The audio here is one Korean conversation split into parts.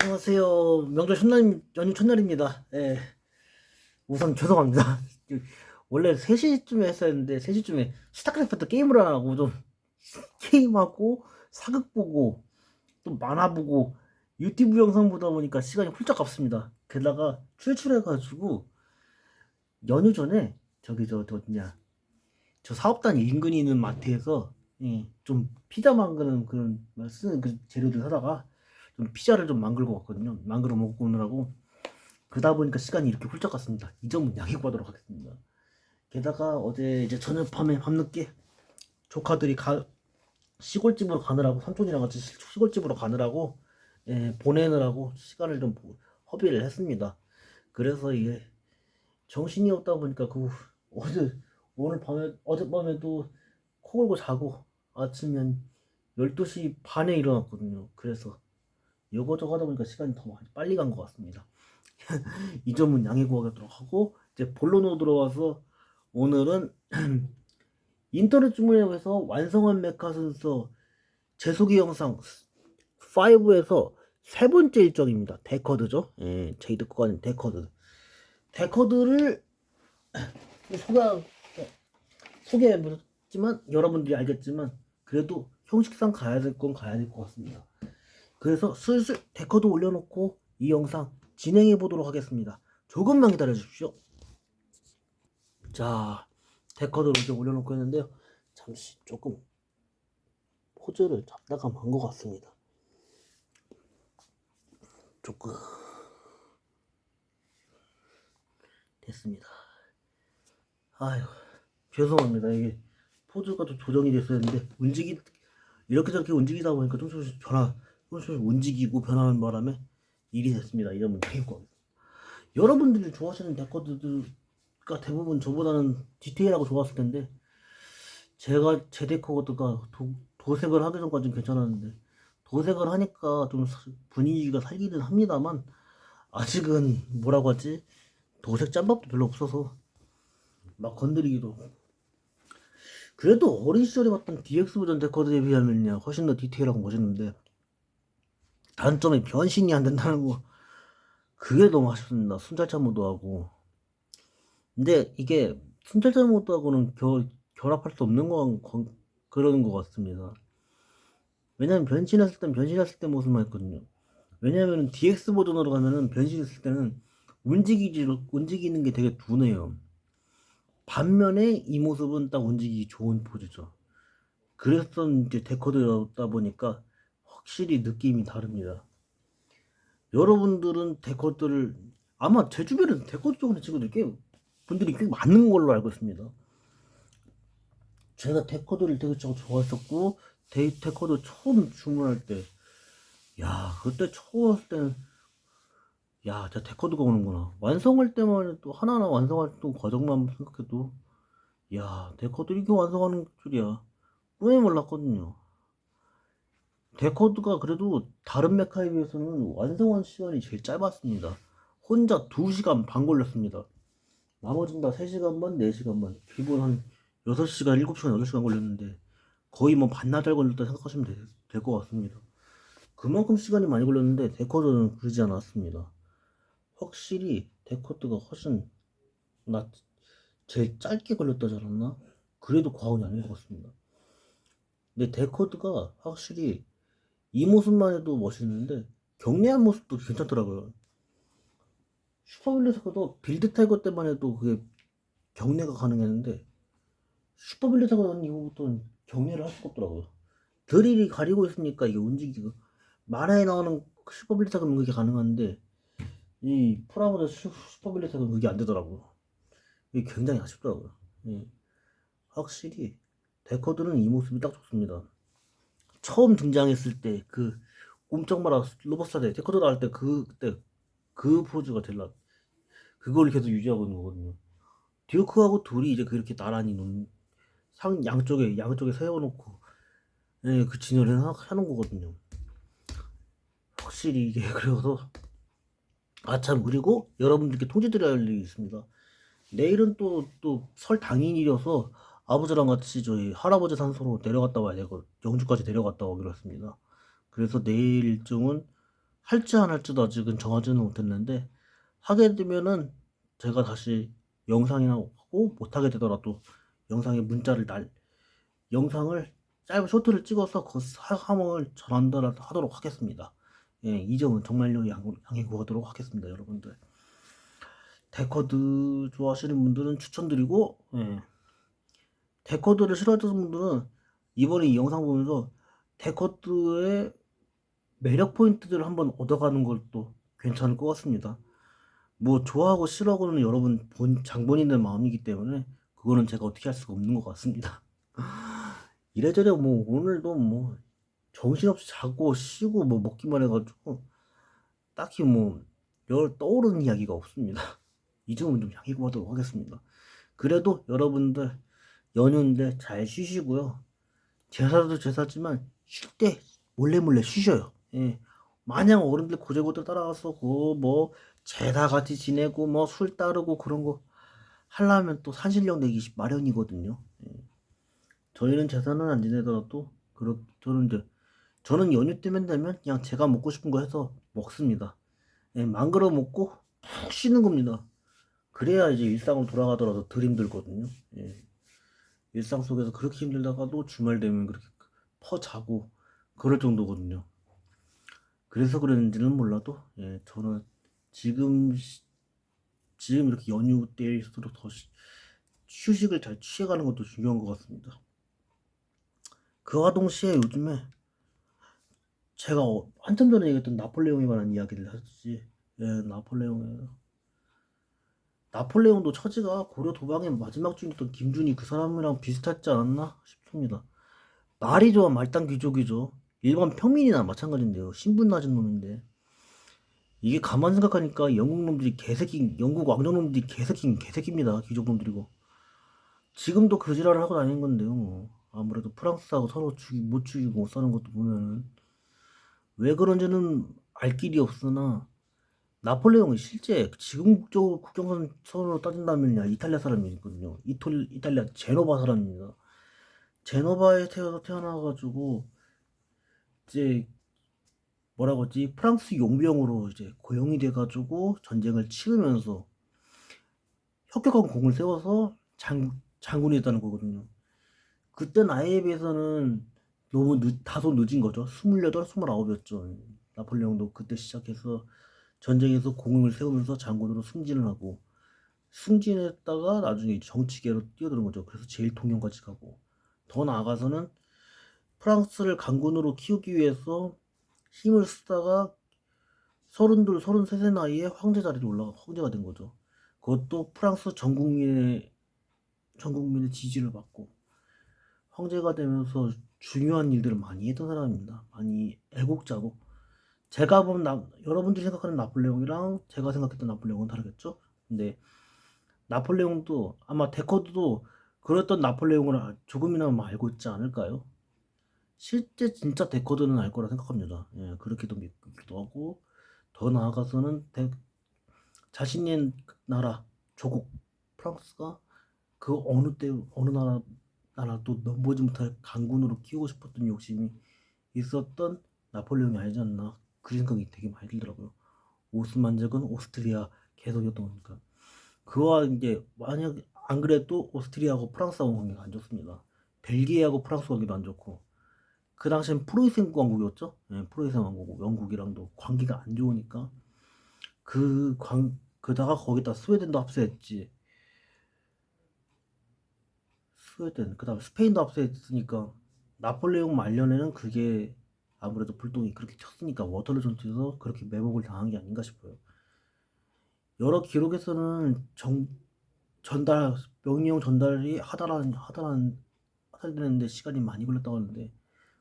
안녕하세요. 명절 첫날, 연휴 첫날입니다. 예. 우선 죄송합니다. 원래 3시쯤에 했었는데, 3시쯤에 스타크래프트 게임을 안 하고, 좀, 게임하고, 사극 보고, 또 만화 보고, 유튜브 영상 보다 보니까 시간이 훌쩍 갔습니다. 게다가 출출해가지고, 연휴 전에, 저기, 저, 저, 어디냐, 저 사업단 인근에 있는 마트에서, 예, 좀 피자 만드는 그런, 쓰는 그 재료들 사다가, 좀 피자를 좀 만들고 왔거든요. 만들어 먹고 오느라고 그러다 보니까 시간이 이렇게 훌쩍 갔습니다. 이 점은 양해 구하도록 하겠습니다. 게다가 어제 이제 저녁 밤에 밤늦게 조카들이 가 시골집으로 가느라고 삼촌이랑 같이 시- 시골집으로 가느라고 예, 보내느라고 시간을 좀 허비를 했습니다. 그래서 이게 정신이 없다 보니까 그 어제 오늘 밤에 어젯밤에도 코 골고 자고 아침에 한 12시 반에 일어났거든요. 그래서 이거저거 하다 보니까 시간이 더 많이 빨리 간 것 같습니다. 이 점은 양해 구하도록 하고 이제 본론으로 들어와서 오늘은 인터넷 주문앱에서 완성한 메카 순서 재소기 영상 5에서 세 번째 일정입니다. 데커드죠. 예, 제이드 거가 아닌 데커드. 데커드를 소개 소개해보지만 여러분들이 알겠지만 그래도 형식상 가야 될 건 가야 될 것 같습니다. 그래서 슬슬 데커도 올려놓고 이 영상 진행해 보도록 하겠습니다. 조금만 기다려 주십시오. 자, 데커도 이렇게 올려놓고 있는데요. 잠시 조금 포즈를 잡다가 만 것 같습니다. 조금 됐습니다. 아유, 죄송합니다. 이게 포즈가 좀 조정이 됐어야 했는데 움직이 이렇게 저렇게 움직이다 보니까 좀 변화 조금씩 움직이고 변하는 바람에 일이 됐습니다. 이 점은 양해고 여러분들이 좋아하시는 데코드가 대부분 저보다는 디테일하고 좋았을 텐데 제가 제 데코드가 도, 도색을 하기 전까지는 괜찮았는데 도색을 하니까 좀 사- 분위기가 살기는 합니다만 아직은 뭐라고 하지? 도색 짬밥도 별로 없어서 막 건드리기도 그래도 어린 시절에 봤던 DX 버전 데코드에 비하면요 훨씬 더 디테일하고 멋있는데 단점이 변신이 안 된다는 거. 그게 너무 아쉽습니다. 순찰차 모드하고. 근데 이게 순찰차 모드하고는 결, 결합할 수 없는 거 거- 그러는 것 같습니다. 왜냐면 변신했을 땐 변신했을 때 모습만 했거든요. 왜냐면 DX 버전으로 가면은 변신했을 때는 움직이지 움직이는 게 되게 둔해요. 반면에 이 모습은 딱 움직이기 좋은 포즈죠. 그래서 이제 데코드다 보니까 확실히 느낌이 다릅니다. 여러분들은 데코드를 아마 제 주변에 데코드 쪽으로 친구들 꽤 분들이 꽤 많은 걸로 알고 있습니다. 제가 데코드를 되게 저- 좋아했었고 데, 데코드 처음 주문할 때, 야 그때 처음 때는 야, 진짜 데코드가 오는구나. 완성할 때만 해도 하나하나 완성할 때 과정만 생각해도 야, 데코드 이렇게 완성하는 줄이야. 꿈에 몰랐거든요. 데코드가 그래도 다른 메카에 비해서는 완성한 시간이 제일 짧았습니다. 혼자 2시간 반 걸렸습니다. 나머지는 다 3시간 반, 4시간 반. 기본 한 6시간, 7시간, 8시간 걸렸는데 거의 뭐 반나절 걸렸다 생각하시면 될 것 같습니다. 그만큼 시간이 많이 걸렸는데 데코드는 그러지 않았습니다. 확실히 데코드가 훨씬 나 제일 짧게 걸렸다지 않았나? 그래도 과언이 아닌 것 같습니다. 근데 데코드가 확실히 이 모습만 해도 멋있는데 경례한 모습도 괜찮더라고요. 슈퍼빌리스도 빌드 탈것 때만 해도 그게 경례가 가능했는데 슈퍼빌리스가 난 이후부터는 경례를 할 수가 없더라고요. 드릴이 가리고 있으니까 이게 움직이고 만화에 나오는 슈퍼빌리스는 그게 가능한데 이 프라모드 슈퍼빌리스는 그게 안 되더라고요. 이게 굉장히 아쉽더라고요. 예. 확실히 데코드는 이 모습이 딱 좋습니다. 처음 등장했을 때그 꼼짝마라 로버스타데 데코드 나올 때 그 그때 그 포즈가 나. 그걸 계속 유지하고 있는 거거든요. 듀크하고 둘이 이제 그렇게 나란히 놓는 상 양쪽에 양쪽에 세워놓고 예, 그 진열을 하- 하는 거거든요. 확실히 이게 그래서 아 참 그리고 여러분들께 통지드려야 할 일이 있습니다. 내일은 또 또 설 당일이어서 아버지랑 같이 저희 할아버지 산소로 내려갔다 와야 되고 영주까지 내려갔다 오기로 했습니다. 그래서 내일 일정은 할지 안 할지도 아직은 정하지는 못했는데 하게 되면은 제가 다시 영상이나 하고 못하게 되더라도 영상에 문자를 날 영상을 짧은 쇼트를 찍어서 그 사항을 전한다하도록 하겠습니다. 예, 이 점은 정말로 양, 양해 구하도록 하겠습니다, 여러분들. 데커드 좋아하시는 분들은 추천드리고, 예. 데커드를 싫어하시는 분들은 이번에 이 영상 보면서 데커드의 매력 포인트들을 한번 얻어가는 것도 괜찮을 것 같습니다. 뭐 좋아하고 싫어하고는 여러분 본 장본인의 마음이기 때문에 그거는 제가 어떻게 할 수가 없는 것 같습니다. 이래저래 뭐 오늘도 뭐 정신없이 자고 쉬고 뭐 먹기만 해가지고 딱히 뭐 열 떠오르는 이야기가 없습니다. 이 점은 좀 양해 구하도록 하겠습니다. 그래도 여러분들 연휴인데 잘 쉬시고요. 제사도 제사지만 쉴 때 몰래 몰래 쉬셔요. 예. 마냥 어른들 고재고대 따라가서 그뭐 제사 같이 지내고 뭐 술 따르고 그런 거 하려면 또 산신령 내기 마련이거든요. 예. 저희는 제사는 안 지내더라도 그렇 저는 이제 저는 연휴 때면 되면 그냥 제가 먹고 싶은 거 해서 먹습니다. 예, 망그러 먹고 푹 쉬는 겁니다. 그래야 이제 일상으로 돌아가더라도 덜 힘들거든요. 예. 일상 속에서 그렇게 힘들다가도 주말 되면 그렇게 퍼 자고 그럴 정도거든요. 그래서 그랬는지는 몰라도 예, 저는 지금 시- 지금 이렇게 연휴 때일수록 더 쉬- 휴식을 잘 취해가는 것도 중요한 것 같습니다. 그와 동시에 요즘에 제가 어- 한참 전에 얘기했던 나폴레옹에 관한 이야기를 하지. 예, 나폴레옹에 나폴레옹도 처지가 고려 도방의 마지막 중이었던 김준이 그 사람이랑 비슷하지 않았나 싶습니다. 말이 좋아 말단 귀족이죠. 일반 평민이나 마찬가지인데요. 신분 낮은 놈인데. 이게 가만 생각하니까 영국 놈들이 개새끼, 영국 왕정 놈들이 개새끼, 개새끼입니다. 귀족 놈들이고. 지금도 그 지랄을 하고 다니는 건데요. 뭐. 아무래도 프랑스하고 서로 죽이, 못 죽이고 못 사는 것도 보면은. 왜 그런지는 알 길이 없으나, 나폴레옹이 실제 지금 국적, 국경선으로 따진다면 이탈리아 사람이거든요. 이톨, 이탈리아 제노바 사람입니다. 제노바에 태어서 태어나가지고, 이제 뭐라고 하지 프랑스 용병으로 이제 고용이 돼가지고 전쟁을 치르면서 혁혁한 공을 세워서 장, 장군이 됐다는 거거든요. 그때 나이에 비해서는 너무 늦, 다소 늦은 거죠. 28, 29이었죠. 나폴레옹도 그때 시작해서 전쟁에서 공을 세우면서 장군으로 승진을 하고 승진했다가 나중에 정치계로 뛰어드는 거죠. 그래서 제일 통령까지 가고 더 나아가서는 프랑스를 강군으로 키우기 위해서 힘을 쓰다가 서른둘, 서른셋의 나이에 황제 자리로 올라가 황제가 된 거죠. 그것도 프랑스 전 국민의 전 국민의 지지를 받고 황제가 되면서 중요한 일들을 많이 했던 사람입니다. 많이 애국자고 제가 보면 나, 여러분들이 생각하는 나폴레옹이랑 제가 생각했던 나폴레옹은 다르겠죠. 근데 나폴레옹도 아마 데커드도 그랬던 나폴레옹을 아- 조금이나마 알고 있지 않을까요? 실제 진짜 데커드는 알 거라 생각합니다. 예, 그렇게도 믿기도 하고 더 나아가서는 데- 자신의 나라 조국 프랑스가 그 어느 때 어느 나라 나라도 넘보지 못할 강군으로 키우고 싶었던 욕심이 있었던 나폴레옹이 아니지 않나 그 생각이 되게 많이 들더라고요. 오스만 적은 오스트리아 계속이었던 거니까 그와 이제 만약 안 그래도 오스트리아하고 프랑스하고 관계가 안 좋습니다. 벨기에하고 프랑스 관계도 안 좋고 그 당시엔 프로이센 왕국이었죠. 예, 프로이센 왕국 영국이랑도 관계가 안 좋으니까 그 관 그다가 거기다 스웨덴도 합세했지. 스웨덴 그다음 스페인도 합세했으니까 나폴레옹 말년에는 그게 아무래도 불똥이 그렇게 쳤으니까 워터루 전투에서 그렇게 매복을 당한 게 아닌가 싶어요. 여러 기록에서는 정, 전달 명령 전달이 하다란 하다란 하달되는데 시간이 많이 걸렸다고 하는데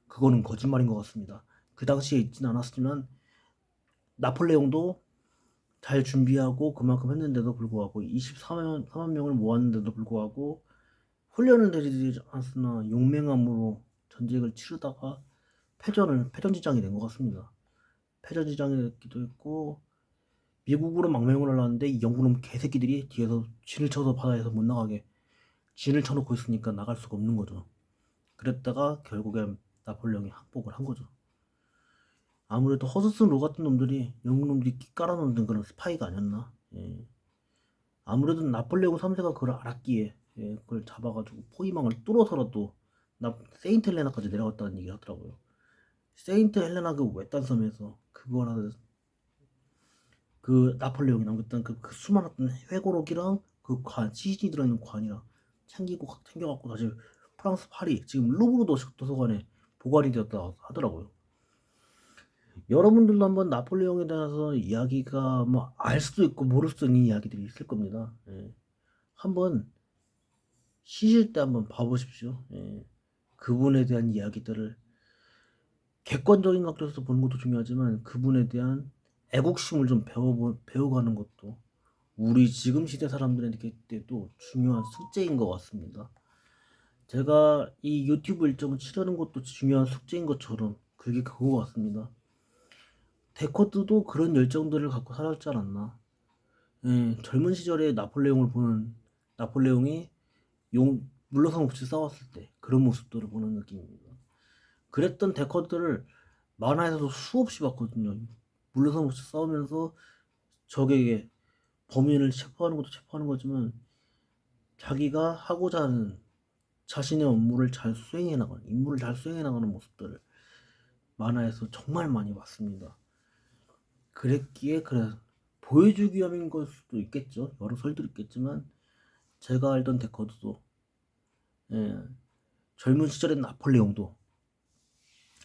그거는 거짓말인 것 같습니다. 그 당시에 있진 않았지만 나폴레옹도 잘 준비하고 그만큼 했는데도 불구하고 24만 4만 명을 모았는데도 불구하고 훈련을 내리지 않았으나 용맹함으로 전쟁을 치르다가 패전을 패전 지장이 된 것 같습니다. 패전 지장이 됐기도 했고 미국으로 망명을 하려는데 이 영국놈 개새끼들이 뒤에서 진을 쳐서 바다에서 못 나가게 진을 쳐놓고 있으니까 나갈 수가 없는 거죠. 그랬다가 결국엔 나폴레옹이 항복을 한 거죠. 아무래도 허스슨 로 같은 놈들이 영국 놈들이 끼 깔아놓는 그런 스파이가 아니었나. 예. 아무래도 나폴레옹 3세가 그걸 알았기에 예, 그걸 잡아가지고 포위망을 뚫어서라도 나 세인트 헬레나까지 내려갔다는 얘기 하더라고요. 세인트 헬레나 그 외딴 섬에서 그거라는 그 나폴레옹이 남겼던 그, 그 수많았던 회고록이랑 그 관, 시신이 들어있는 관이랑 챙기고 챙겨갖고 다시 프랑스 파리 지금 루브르 도서관에 보관이 되었다 하더라고요. 여러분들도 한번 나폴레옹에 대해서 이야기가 뭐 알 수도 있고 모를 수도 있는 이야기들이 있을 겁니다. 예. 한번 쉬실 때 한번 봐보십시오. 예. 그분에 대한 이야기들을 객관적인 각도에서 보는 것도 중요하지만 그분에 대한 애국심을 좀 배워 배워가는 것도 우리 지금 시대 사람들에게도 중요한 숙제인 것 같습니다. 제가 이 유튜브 일정을 치르는 것도 중요한 숙제인 것처럼 그게 그거 같습니다. 데코드도 그런 열정들을 갖고 살았지 않았나. 예, 젊은 시절에 나폴레옹을 보는 나폴레옹이 용 물러섬 없이 싸웠을 때 그런 모습들을 보는 느낌입니다. 그랬던 데코드를 만화에서도 수없이 봤거든요. 없이 싸우면서 적에게 범인을 체포하는 것도 체포하는 거지만 자기가 하고자 하는 자신의 업무를 잘 수행해 나가는 임무를 잘 수행해 나가는 모습들을 만화에서 정말 많이 봤습니다. 그랬기에 그래 보여주기 위함인 걸 수도 있겠죠. 여러 설들이 있겠지만 제가 알던 데커드도 예, 젊은 시절의 나폴레옹도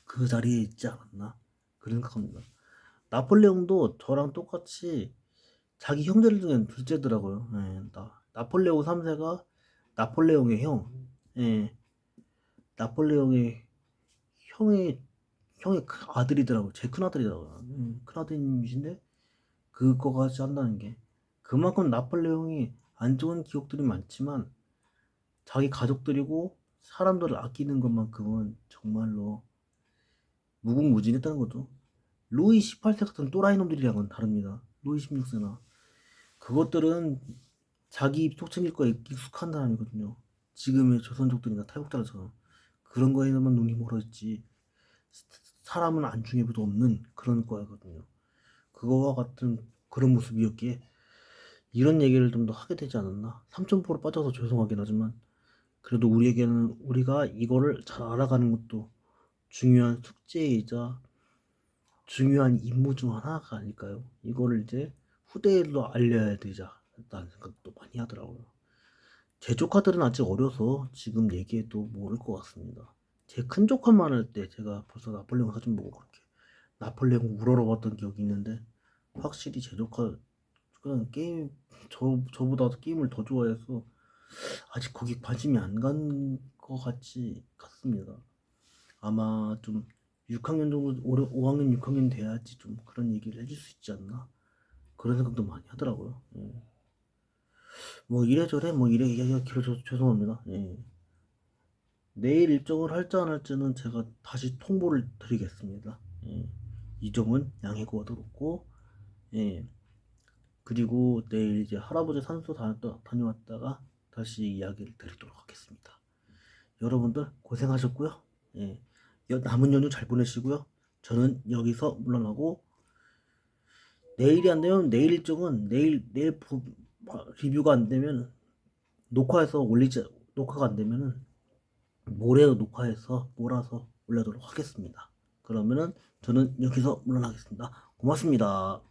그 자리에 있지 않았나 그런 생각합니다. 나폴레옹도 저랑 똑같이 자기 형제들 중엔 둘째더라고요. 예, 나, 나폴레옹 3세가 나폴레옹의 형, 예, 나폴레옹의 형의 형의 큰 아들이더라고요. 제 큰 아들이더라고요. 음, 큰 아들님이신데 그거까지 한다는 게 그만큼 나폴레옹이 안 좋은 기억들이 많지만 자기 가족들이고 사람들을 아끼는 것만큼은 정말로 무궁무진했다는 거죠. 루이 18세 같은 또라이 놈들이랑은 다릅니다. 루이 16세나 그것들은 자기 입속 챙길 거에 익숙한 사람이거든요. 지금의 조선족들이나 탈북자처럼 그런 거에만 눈이 멀어있지 사람은 안중에도 없는 그런 거거든요. 그거와 같은 그런 모습이었기에 이런 얘기를 좀 더 하게 되지 않았나. 3.4로 빠져서 죄송하긴 하지만 그래도 우리에게는 우리가 이거를 잘 알아가는 것도 중요한 숙제이자 중요한 임무 중 하나가 아닐까요? 이거를 이제 후대에도 알려야 되자라는 생각도 많이 하더라고요. 제 조카들은 아직 어려서 지금 얘기해도 모를 것 같습니다. 제 큰 조카만 할 때 제가 벌써 나폴레옹 사진 보고 그렇게 나폴레옹 우러러봤던 기억이 있는데 확실히 제 조카 그냥 게임 저 저보다 게임을 더 좋아해서 아직 거기 관심이 안 간 것 같이 같습니다. 아마 좀 6학년 정도 올해 5학년 6학년 돼야지 좀 그런 얘기를 해줄 수 있지 않나 그런 생각도 많이 하더라고요. 예. 뭐 이래저래 뭐 이래 이야기가 길어져서 죄송합니다. 예. 내일 일정을 할지 안 할지는 제가 다시 통보를 드리겠습니다. 예. 이 점은 양해 구하도록 예. 그리고 내일 이제 할아버지 산소 다녀왔다가 다시 이야기를 드리도록 하겠습니다. 여러분들 고생하셨고요. 예. 여- 남은 연휴 잘 보내시고요. 저는 여기서 물러나고 내일이 안 되면 내일 일정은 내일 내일 부- 리뷰가 안 되면 녹화해서 올리지 녹화가 안 되면은 모레 녹화해서 몰아서 올려도록 하겠습니다. 그러면은 저는 여기서 물러나겠습니다. 고맙습니다.